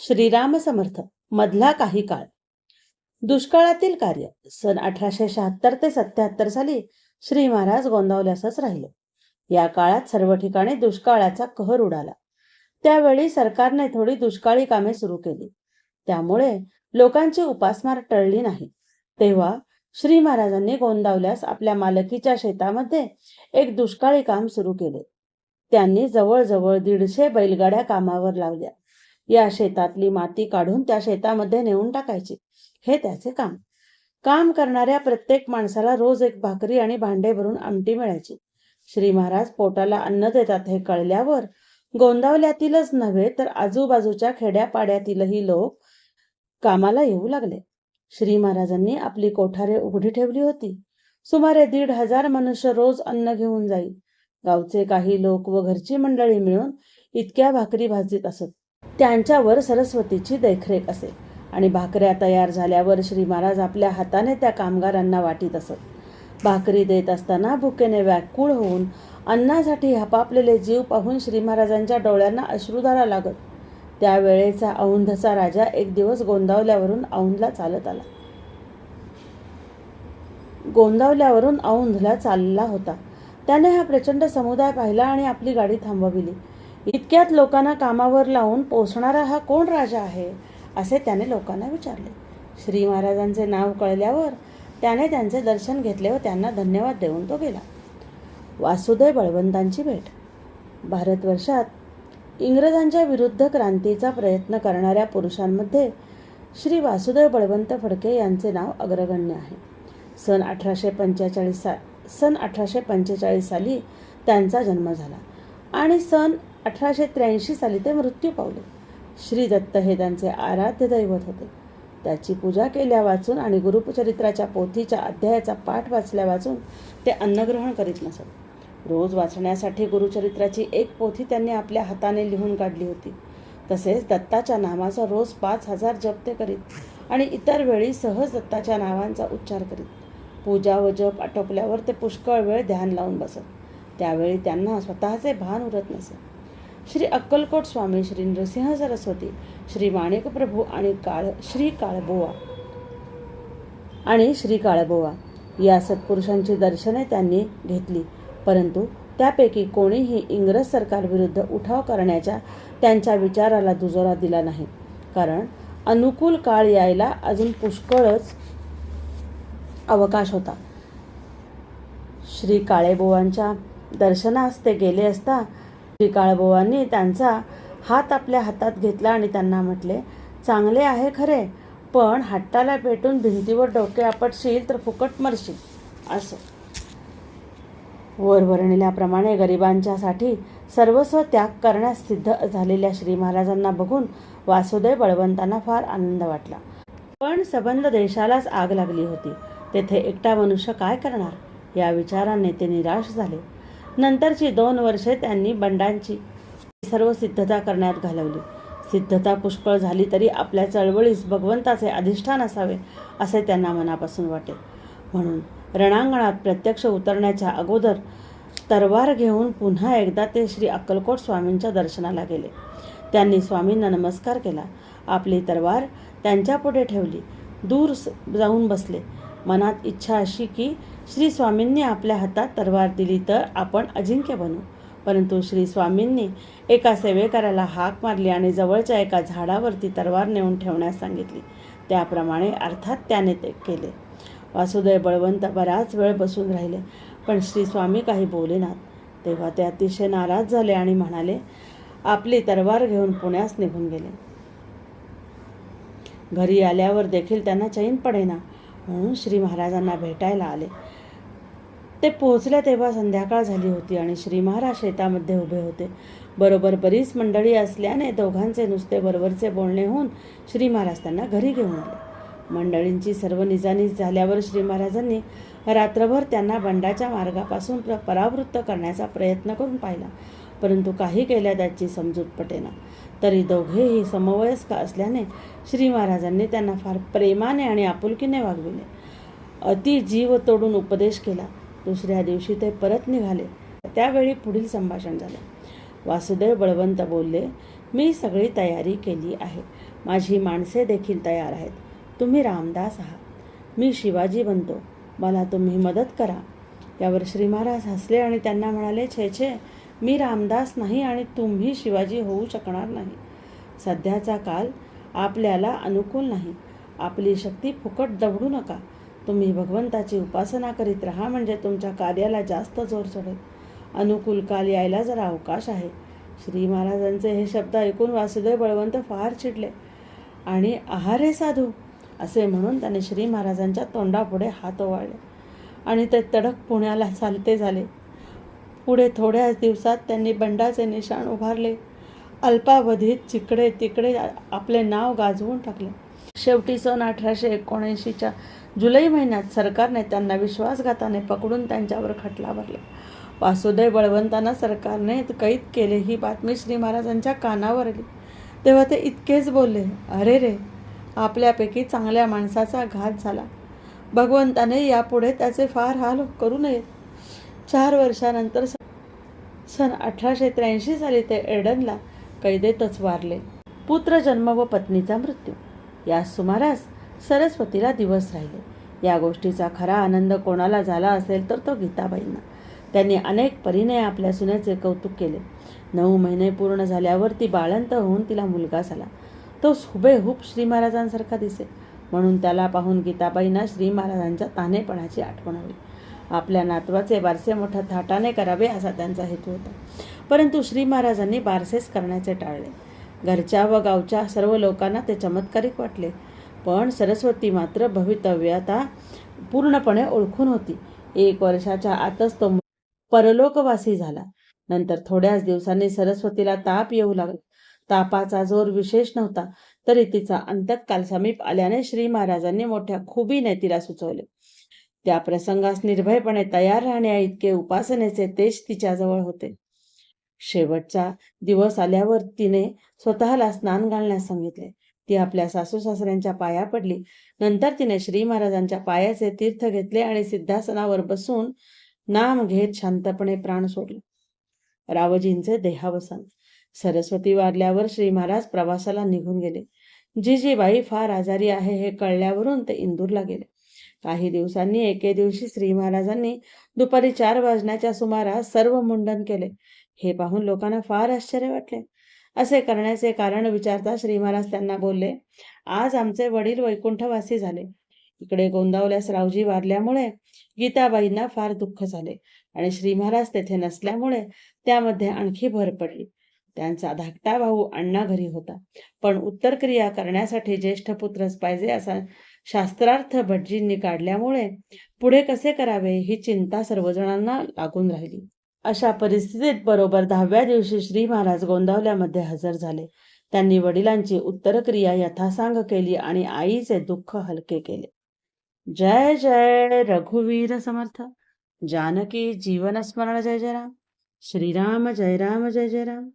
श्रीराम समर्थ मधला काही काळ. दुष्काळातील कार्य सन अठराशे शहात्तर ते सत्याहत्तर साली श्री महाराज गोंदावल्यासच राहिले. या काळात सर्व ठिकाणी दुष्काळाचा कहर उडाला. त्यावेळी सरकारने थोडी दुष्काळी कामे सुरू केली. त्यामुळे लोकांची उपासमार टळली नाही. तेव्हा श्री महाराजांनी गोंदावल्यास आपल्या मालकीच्या शेतामध्ये एक दुष्काळी काम सुरू केले. त्यांनी जवळजवळ दीडशे बैलगाड्या कामावर लावल्या. या शेतातली माती काढून त्या शेतामध्ये नेऊन टाकायची. हे त्याचे काम. काम करणाऱ्या प्रत्येक माणसाला रोज एक भाकरी आणि भांडे भरून आमटी मिळायची. श्री महाराज पोटाला अन्न देतात हे कळल्यावर गोंदावल्यातीलच नव्हे तर आजूबाजूच्या खेड्यापाड्यातीलही लोक कामाला येऊ लागले. श्री महाराजांनी आपली कोठारे उघडी ठेवली होती. सुमारे दीड हजार मनुष्य रोज अन्न घेऊन जाई. गावचे काही लोक व घरची मंडळी मिळून इतक्या भाकरी भाजीत असत. त्यांच्यावर सरस्वतीची देखरेख असे. आणि भाकऱ्या तयार झाल्यावर श्री महाराज आपल्या हाताने त्या कामगारांना वाटीत असत. भाकरी देत असताना भुकेने व्याकुळ होऊन अन्नासाठी हपापलेले जीव पाहून श्री महाराजांच्या डोळ्यांना अश्रुधारा लागत. त्यावेळेचा औंधचा राजा एक दिवस गोंदावल्यावरून औंधला चालत आला. गोंदावल्यावरून औंधला चालला होता. त्याने हा प्रचंड समुदाय पाहिला आणि आपली गाडी थांबविली. इतक्यात लोकांना कामावर लावून पोचणारा हा कोण राजा आहे असे त्याने लोकांना विचारले. श्री महाराजांचे नाव कळल्यावर त्याने त्यांचे दर्शन घेतले व त्यांना धन्यवाद देऊन तो गेला. वासुदेव बळवंतांची भेट. भारतवर्षात इंग्रजांच्या विरुद्ध क्रांतीचा प्रयत्न करणाऱ्या पुरुषांमध्ये श्री वासुदेव बळवंत फडके यांचे नाव अग्रगण्य आहे. सन अठराशे पंचेचाळीस सा सन अठराशे पंचेचाळीस साली त्यांचा जन्म झाला आणि सन अठराशे त्र्याऐंशी साली ते मृत्यू पावले. श्री दत्त हे त्यांचे आराध्य दैवत होते. त्याची पूजा केल्या वाचून आणि गुरुचरित्राच्या पोथीच्या अध्यायाचा पाठ वाचल्या वाचून ते अन्नग्रहण करीत नसत. रोज वाचण्यासाठी गुरुचरित्राची एक पोथी त्यांनी आपल्या हाताने लिहून काढली होती. तसेच दत्ताच्या नामाचा रोज पाच हजार जप ते करीत आणि इतर वेळी सहज दत्ताच्या नावांचा उच्चार करीत. पूजा व जप आटोपल्यावर ते पुष्कळ वेळ ध्यान लावून बसत. त्यावेळी त्यांना स्वतःचे भान उरत नसे. श्री अक्कलकोट स्वामी श्री नृसिंह सरस्वती श्री माणिक प्रभू आणि काळ श्री काळबोवा आणि श्री काळबोवा. या सत्पुरुषांची दर्शने त्यांनी घेतली. परंतु त्यापैकी कोणीही इंग्रज सरकारविरुद्ध उठाव करण्याच्या त्यांच्या विचाराला दुजोरा दिला नाही. कारण अनुकूल काळ यायला अजून पुष्कळच अवकाश होता. श्री काळेबोवांच्या दर्शनास ते गेले असता काळबोवांनी त्यांचा हात आपल्या हातात घेतला आणि त्यांना म्हटले चांगले आहे खरे पण हट्टाला पेटून भिंतीवर डोके आपटशील तर फुकट मरशील असं. वर वर्णिल्याप्रमाणे गरिबांच्यासाठी सर्वस्व त्याग करण्यास सिद्ध झालेल्या श्री महाराजांना बघून वासुदेव बळवंतांना फार आनंद वाटला. पण सबंध देशालाच आग लागली होती. तेथे एकटा मनुष्य काय करणार? या विचाराने ते निराश झाले. नंतरची दोन वर्षे त्यांनी बंडांची सर्व सिद्धता करण्यात घालवली. सिद्धता पुष्कळ झाली तरी आपल्या चळवळीस भगवंताचे अधिष्ठान असावे असे त्यांना मनापासून वाटे. म्हणून रणांगणात प्रत्यक्ष उतरण्याच्या अगोदर तरवार घेऊन पुन्हा एकदा ते श्री अक्कलकोट स्वामींच्या दर्शनाला गेले. त्यांनी स्वामींना नमस्कार केला. आपली तरवार त्यांच्यापुढे ठेवली. दूर जाऊन बसले. मनात इच्छा अशी की श्री स्वामींनी आपल्या हातात तरवार दिली तर आपण अजिंक्य बनू. परंतु श्री स्वामींनी एका सेवेकऱ्याला हाक मारली आणि जवळच्या एका झाडावरती तलवार नेऊन ठेवण्यास सांगितली. त्याप्रमाणे अर्थात त्याने ते केले. वासुदेव बळवंत बराच वेळ बसून राहिले पण श्री स्वामी काही बोलेनात तेव्हा ते अतिशय नाराज झाले आणि म्हणाले आपली तरवार घेऊन पुण्यास निघून गेले. घरी आल्यावर देखील त्यांना चैन पडेना. म्हणून श्री महाराजांना भेटायला आले. ते पोहोचले तेव्हा संध्याकाळ झाली होती आणि श्री महाराज शेतामध्ये उभे होते. बरोबर बरीच मंडळी असल्याने दोघांचे नुसते बरोबरचे बोलणे होऊन श्री महाराज त्यांना घरी घेऊन आले. मंडळींची सर्व निजानीज झाल्यावर श्री महाराजांनी रात्रभर त्यांना बंडाच्या मार्गापासून प्र परावृत्त करण्याचा प्रयत्न करून पाहिला परंतु काही केल्या त्याची समजूत पटेना. तरी दोघेही समवयस्क असल्याने श्री महाराजांनी त्यांना फार प्रेमाने आणि आपुलकीने वागविले. अति जीव तोडून उपदेश केला. दुसऱ्या दिवशी ते परत निघाले. त्यावेळी पुढील संभाषण झाले. वासुदेव बळवंत बोलले मी सगळी तयारी केली आहे. माझी माणसे देखील तयार आहेत. तुम्ही रामदास आहात. मी शिवाजी बनतो. मला तुम्ही मदत करा. यावर श्री महाराज हसले आणि त्यांना म्हणाले छे छे मी रामदास नाही आणि तुम्ही शिवाजी होऊ शकणार नाही. सध्याचा काल आपल्याला अनुकूल नाही. आपली शक्ती फुकट दवडू नका. तुम्ही भगवंताची उपासना करीत राहा म्हणजे तुमच्या कार्याला जास्त जोर चढेल. अनुकूल काल यायला जरा अवकाश आहे. श्री महाराजांचे हे शब्द ऐकून वासुदेव बळवंत फार चिडले. आणि आहारे साधू असे म्हणून त्याने श्री महाराजांच्या तोंडापुढे हात ओवाळले. आणि ते तडक पुण्याला चालते झाले. पुढे थोड्याच दिवसात त्यांनी बंडाचे निशाण उभारले. अल्पावधीत जिकडे तिकडे आपले नाव गाजवून टाकले. शेवटी सन अठराशे एकोणऐंशीच्या जुलै महिन्यात सरकारने त्यांना विश्वासघाताने पकडून त्यांच्यावर खटला भरला. वासुदेव बळवंतांना सरकारने कैद केले ही बातमी श्री महाराजांच्या कानावर आली. तेव्हा ते इतकेच बोलले अरे रे आपल्यापैकी चांगल्या माणसाचा घात झाला. भगवंताने यापुढे त्याचे फार हाल करू नयेत. चार वर्षानंतर स- सन अठराशे त्र्याऐंशी साली ते एडनला कैदेतच वारले. पुत्र जन्म व पत्नीचा मृत्यू. या सुमारास सरस्वतीला दिवस राहिले. या गोष्टीचा खरा आनंद कोणाला झाला असेल तर तो गीताबाईंना. त्यांनी अनेक परीने आपल्या सुनेचे कौतुक केले. नऊ महिने पूर्ण झाल्यावर ती बाळंत होऊन तिला मुलगा झाला. तो हुबेहूब श्री महाराजांसारखा दिसे. म्हणून त्याला पाहून गीताबाईंना श्री महाराजांच्या तानेपणाची आठवण आली आपल्या नातवाचे बारसे मोठ्या थाटाने करावे असा त्यांचा हेतू होता. परंतु श्री महाराजांनी बारसेस करण्याचे टाळले. घरच्या व गावच्या सर्व लोकांना ते चमत्कारिक वाटले. पण सरस्वती मात्र भवितव्यता पूर्णपणे ओळखून होती. एक वर्षाच्या आतच तो परलोकवासी झाला. नंतर थोड्याच दिवसांनी सरस्वतीला ताप येऊ लागला. तापाचा जोर विशेष नव्हता तरी तिचा अंत्यकाल समीप आल्याने श्री महाराजांनी मोठ्या खुबीने तिला सुचवले. त्या प्रसंगास निर्भयपणे तयार राहण्या इतके उपासनेचे तेज तिच्याजवळ होते. शेवटचा दिवस आल्यावर तिने स्वतःला स्नान घालण्यास सांगितले. ती आपल्या सासू सासऱ्यांच्या पाया पडली. नंतर तिने श्री महाराजांच्या पायाचे तीर्थ घेतले आणि सिद्धासनावर बसून नाम घेत शांतपणे प्राण सोडले. रावजींचे देहावसान. सरस्वती वारल्यावर श्री महाराज प्रवासाला निघून गेले. जिजीबाई फार आजारी आहे हे कळल्यावरून ते इंदूरला गेले. काही दिवसांनी एके दिवशी श्री महाराजांनी दुपारी चार वाजण्याच्या सुमारास सर्व मुंडन केले. हे पाहून लोकांना फार आश्चर्य वाटले. असे करण्याचे कारण विचारता श्री महाराज त्यांना बोलले आज आमचे वडील वैकुंठवासी झाले. इकडे गोंदावल्यास रावजी वारल्यामुळे गीताबाईंना फार दुःख झाले आणि श्री महाराज तेथे नसल्यामुळे त्यामध्ये आणखी भर पडली. त्यांचा धाकटा भाऊ अण्णा घरी होता. पण उत्तर क्रिया करण्यासाठी ज्येष्ठ पुत्रच पाहिजे असा शास्त्रार्थ भटजींनी काढल्यामुळे पुढे कसे करावे ही चिंता सर्वजणांना लागून राहिली. अशा परिस्थितीत बरोबर दहाव्या दिवशी श्री महाराज गोंदावल्यामध्ये हजर झाले. त्यांनी वडिलांची उत्तरक्रिया यथासांग केली आणि आईचे दुःख हलके केले. जय जय रघुवीर समर्थ. जानकी जीवन स्मरण जय जय राम. श्रीराम जय राम जय जय राम.